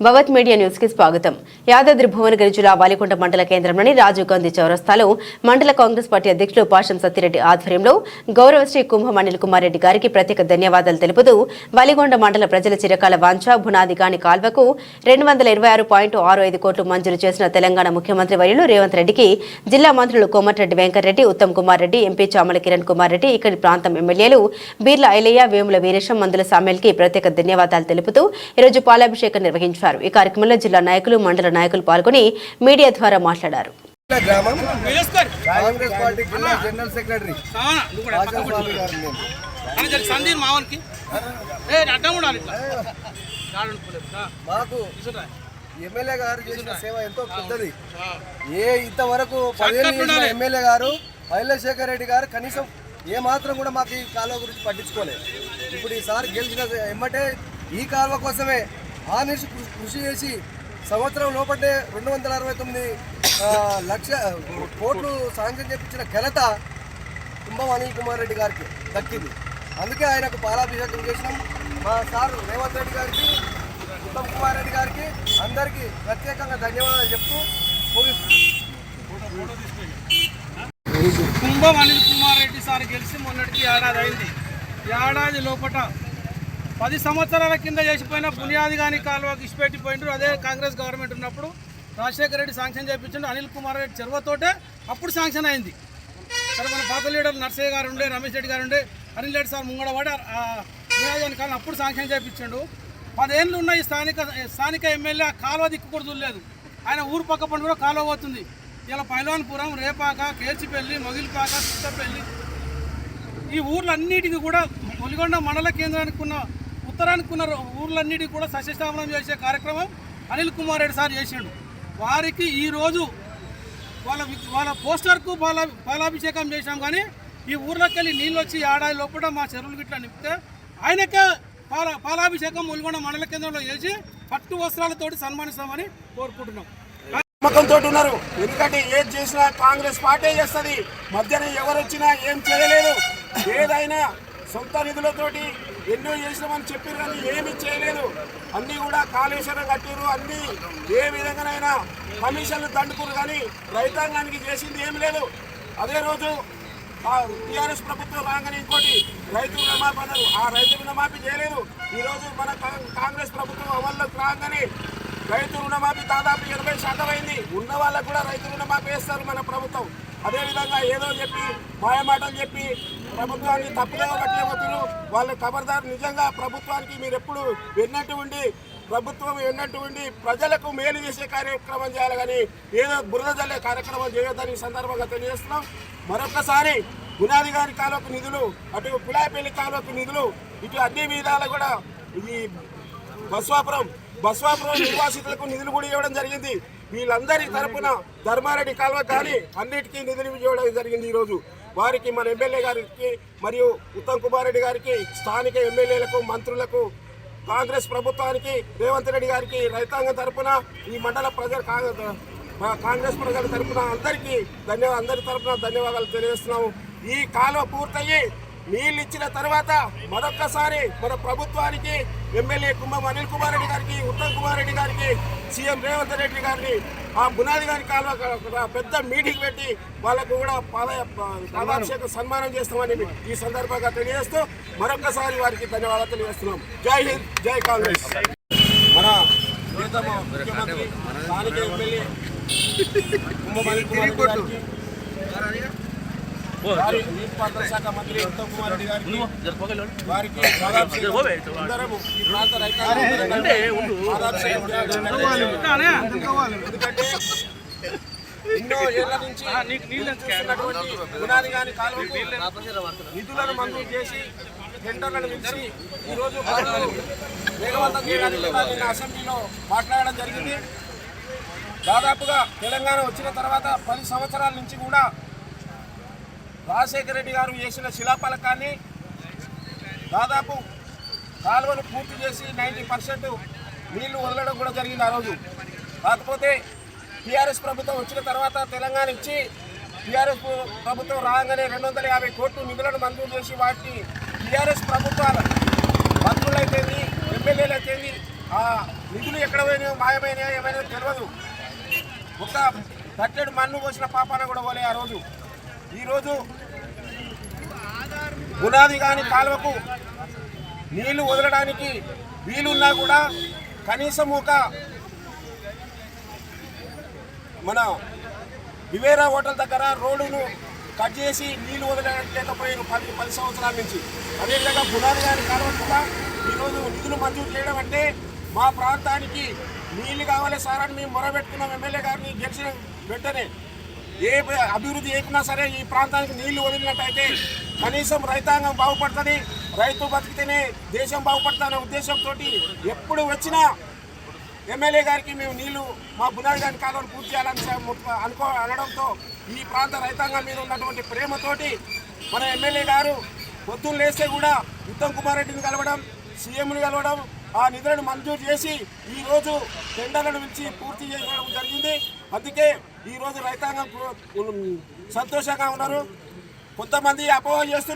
భవత్ media న్యూస్కి స్వాగతం. యాదాద్రి భువనగిరి జిల్లా వాలికొండ మండల కేంద్రంలోని రాజీవ్ గాంధీ చౌరస్తాలో మండల కాంగ్రెస్ పార్టీ అధ్యక్షులు పాషం సత్తిరెడ్డి ఆధ్వర్యంలో గౌరవశ్రీ కుంభం అనిల్ కుమార్ రెడ్డి గారికి ప్రత్యేక ధన్యవాదాలు తెలుపుతూ వలిగొండ మండల ప్రజల చిరకాల వాంఛ బునాది కాని కాల్వకు రెండు వందల ఇరవై ఆరు పాయింట్ ఆరు ఐదు కోట్లు మంజూరు చేసిన తెలంగాణ ముఖ్యమంత్రి వర్యులు రేవంత్ రెడ్డికి జిల్లా మంత్రులు కోమటిరెడ్డి వెంకటరెడ్డి ఉత్తమ్ కుమార్ రెడ్డి ఎంపీ చామల కిరణ్ కుమార్ రెడ్డి ఇక్కడి ప్రాంతం ఎమ్మెల్యేలు బీర్ల ఐలయ్య వేముల వీరేశం మందుల సామెల్కి ప్రత్యేక ధన్యవాదాలు తెలుపుతూ ఈరోజు పాలాభిషేకం నిర్వహించారు. ఈ కార్యక్రమంలో జిల్లా నాయకులు మండల నాయకులు పాల్గొని మీడియా ద్వారా మాట్లాడారు. కాంగ్రెస్ పార్టీ జిల్లా జనరల్ సెక్రటరీ. మాకు. ఎమ్మెల్యే గారు చేసిన సేవ ఎంతో పెద్దది. ఏ ఇంతవరకు. ఎమ్మెల్యే గారు శేఖర్ రెడ్డి గారు కనీసం ఏ మాత్రం కూడా మాకు ఈ కాలువ గురించి పట్టించుకోలేదు. ఇప్పుడు ఈసారి గెలిచిన ఎమ్మటే ఈ కాలువ కోసమే ఆ నుంచి కృషి చేసి సంవత్సరం లోపటే రెండు వందల అరవై తొమ్మిది లక్ష కోట్లు సాంక్షన్ చేపించిన ఘనత కుంభం అనిల్ కుమార్ రెడ్డి గారికి దక్కింది. అందుకే ఆయనకు పాలాభిషేకం చేసినాం. మా సార్ రేవంత్ రెడ్డి గారికి ఉత్తమ్ కుమార్ రెడ్డి గారికి అందరికీ ప్రత్యేకంగా ధన్యవాదాలు చెప్తూ ముగిస్తున్నాం. కుంభం అనిల్ కుమార్ రెడ్డి సార్ గెలిచి మొన్నటికి ఏడాది అయింది. ఏడాది లోపట పది సంవత్సరాల కింద చేసిపోయిన బునియాది కానీ కాలువకి ఇచ్చిపెట్టిపోయిండ్రు అదే కాంగ్రెస్ గవర్నమెంట్ ఉన్నప్పుడు రాజశేఖర రెడ్డి శాంక్షన్ చేయించండు అనిల్ కుమార్ రెడ్డి చెరువతోటే అప్పుడు శాంక్షన్ అయింది. సరే మన పాత లీడర్ నర్సయ్య గారు ఉండే రమేష్ రెడ్డి గారు ఉండే అనిల్ రెడ్డి సార్ ముంగడ పడి బునియాది కానీ అప్పుడు శాంక్షన్ చేయించండు పదేళ్ళు ఉన్న ఈ స్థానిక స్థానిక ఎమ్మెల్యే కాలువ దిక్కు చూడలేదు. ఆయన ఊరు పక్క పండు కూడా కాలువ పోతుంది. ఇలా పైలాన్పురం రేపాక కేర్చిపల్లి మొగిలిపాక చిత్తపల్లి ఈ ఊర్లన్నిటికీ కూడా ఒలిగొండ మండల కేంద్రానికి ఉన్న ఉత్తరానికి ఉన్న ఊర్లన్నిటికీ కూడా సస్యస్థాపనం చేసే కార్యక్రమం అనిల్ కుమార్ రెడ్డి సార్ చేసిండు. వారికి ఈరోజు వాళ్ళ వాళ్ళ పోస్టర్కు పాలా పాలాభిషేకం చేశాం కానీ ఈ ఊర్లోకి వెళ్ళి నీళ్ళు వచ్చి ఏడాది లోపల మా చెరువులు గిట్లా నింపితే ఆయనకే పాల పాలాభిషేకం ముల్గొండ మండల కేంద్రంలో చేసి పట్టు వస్త్రాలతోటి సన్మానిస్తామని కోరుకుంటున్నాం. నమ్మకంతో ఉన్నారు. ఎందుకంటే ఏది చేసినా కాంగ్రెస్ పార్టీ చేస్తుంది. మధ్యన ఎవరు వచ్చినా ఏం చేయలేదు. ఏదైనా సొంత నిధులతోటి ఎన్నో చేసినామని చెప్పారు కానీ ఏమీ చేయలేదు. అన్నీ కూడా కాళేశ్వరం కట్టారు అన్నీ ఏ విధంగానైనా కమిషన్లు దండుకురు కానీ రైతాంగానికి చేసింది ఏమి లేదు. అదే రోజు టీఆర్ఎస్ ప్రభుత్వం రాగానే ఇంకోటి రైతు రుణమాఫీ అన్నారు. ఆ రైతు రుణమాఫీ చేయలేదు. ఈరోజు మన కాంగ్రెస్ ప్రభుత్వం అమల్లోకి రాగానే రైతు రుణమాఫీ దాదాపు ఎనభై శాతం అయింది. ఉన్న వాళ్ళకు కూడా రైతు రుణమాఫీ వేస్తారు మన ప్రభుత్వం. అదేవిధంగా ఏదో చెప్పి మాయమాటలు చెప్పి ప్రభుత్వాన్ని తప్పులేవో పట్టలేకపోతున్నారు వాళ్ళ ఖబర్దారు నిజంగా ప్రభుత్వానికి మీరు ఎప్పుడు విన్నట్టు ఉండి ప్రభుత్వం విన్నట్టు ఉండి ప్రజలకు మేలు చేసే కార్యక్రమం చేయాలి కానీ ఏదో బురద జల్లే కార్యక్రమం చేయొద్దని సందర్భంగా తెలియజేస్తున్నాం. మరొకసారి గునాది గారి కాలువకు నిధులు అటు పులాయపల్లి కాలువకు నిధులు ఇటు అన్ని విధాలు కూడా ఇది బస్వాపురం బస్వాపురం నిర్వాసితులకు నిధులు కూడా ఇవ్వడం జరిగింది. వీళ్ళందరి తరపున ధర్మారెడ్డి కాలువ కానీ అన్నిటికీ నిధులు ఇవ్వడం జరిగింది ఈరోజు. వారికి మన ఎమ్మెల్యే గారికి మరియు ఉత్తమ్ కుమార్ రెడ్డి గారికి స్థానిక ఎమ్మెల్యేలకు మంత్రులకు కాంగ్రెస్ ప్రభుత్వానికి రేవంత్ రెడ్డి గారికి రైతాంగం తరపున ఈ మండల ప్రజల కాంగ్రెస్ కాంగ్రెస్ ప్రజల తరపున అందరికీ ధన్యవాదాలు అందరి తరపున ధన్యవాదాలు తెలియజేస్తున్నాము. ఈ కాలువ పూర్తయ్యి నీళ్ళు ఇచ్చిన తర్వాత మరొక్కసారి మన ప్రభుత్వానికి ఎమ్మెల్యే కుంభం అనిల్ కుమార్ రెడ్డి గారికి ఉత్తమ్ కుమార్ రెడ్డి గారికి సీఎం రేవంత్ రెడ్డి గారిని ఆ బునాది గారి కాలువ పెద్ద మీటింగ్ పెట్టి వాళ్ళకు కూడా పాద పాదాభిషేకం సన్మానం చేస్తామని ఈ సందర్భంగా తెలియజేస్తూ మరొక్కసారి వారికి ధన్యవాదాలు తెలియజేస్తున్నాం. జై హింద్ జై కాంగ్రెస్. మన ప్రియతమ ముఖ్యమంత్రి స్థానిక ఎమ్మెల్యే కుంభం అనిల్ కుమార్ రెడ్డి గారికి శాఖ మంత్రి ఉత్తమ్ కుమార్ రెడ్డి గారికి వారికి. ఎందుకంటే ఎన్నో ఏళ్ళ నుంచి నిధులను మంజూరు చేసి టెండర్లను పిలిచి ఈరోజు వేగవంతం చేయడానికి కూడా నిన్న అసెంబ్లీలో మాట్లాడడం జరిగింది. దాదాపుగా తెలంగాణ వచ్చిన తర్వాత పది సంవత్సరాల నుంచి కూడా రాజశేఖర రెడ్డి గారు చేసిన శిలాఫలకాన్ని దాదాపు కాలువలు పూర్తి చేసి నైంటీ పర్సెంట్ నీళ్ళు వదలడం కూడా జరిగింది ఆ రోజు. కాకపోతే టీఆర్ఎస్ ప్రభుత్వం వచ్చిన తర్వాత తెలంగాణ ఇచ్చి టీఆర్ఎస్ ప్రభుత్వం రాగానే రెండు వందల యాభై కోట్లు నిధులను మంజూరు చేసి వాటిని టీఆర్ఎస్ ప్రభుత్వాల మంత్రులైతేంది ఎమ్మెల్యేలు అయితేంది ఆ నిధులు ఎక్కడ పోయినాయో మాయమైనాయో ఏమైనా తెలియదు ఒక తట్టెడు మన్ను పోసిన పాపాన కూడా పోలే ఆ రోజు. ఈరోజు గునాది కాని కాలువకు నీళ్ళు వదలడానికి వీలున్నా కూడా కనీసం ఒక మన వివేరా హోటల్ దగ్గర రోడ్డును కట్ చేసి నీళ్ళు వదలలేకపోయారు పది పది సంవత్సరాల నుంచి. అదేవిధంగా బునాది గారి కాలువ కూడా ఈరోజు నిధులు మంజూరు చేయడం అంటే మా ప్రాంతానికి నీళ్ళు కావాలి సార్ అని మేము మొరబెట్టుకున్నాం ఎమ్మెల్యే గారిని గెలిచిన వెంటనే ఏ అభివృద్ధి చేయకున్నా సరే ఈ ప్రాంతానికి నీళ్ళు వదిలినట్టయితే కనీసం రైతాంగం బాగుపడుతుంది రైతు బతికితేనే దేశం బాగుపడుతుందనే ఉద్దేశంతో ఎప్పుడు వచ్చినా ఎమ్మెల్యే గారికి మేము నీళ్ళు మా బునాది గారి కాలువను పూర్తి చేయాలని అనుకో అనడంతో ఈ ప్రాంత రైతాంగం మీద ఉన్నటువంటి ప్రేమతోటి మన ఎమ్మెల్యే గారు పొద్దున్న లేస్తే కూడా ఉత్తమ్ కుమార్ రెడ్డిని కలవడం సీఎంని కలవడం ఆ నిధులను మంజూరు చేసి ఈరోజు టెండర్లను పిలిచి పూర్తి చేయడం జరిగింది. అందుకే ఈరోజు రైతాంగం సంతోషంగా ఉన్నారు. కొంతమంది అపోహ చేస్తున్నారు.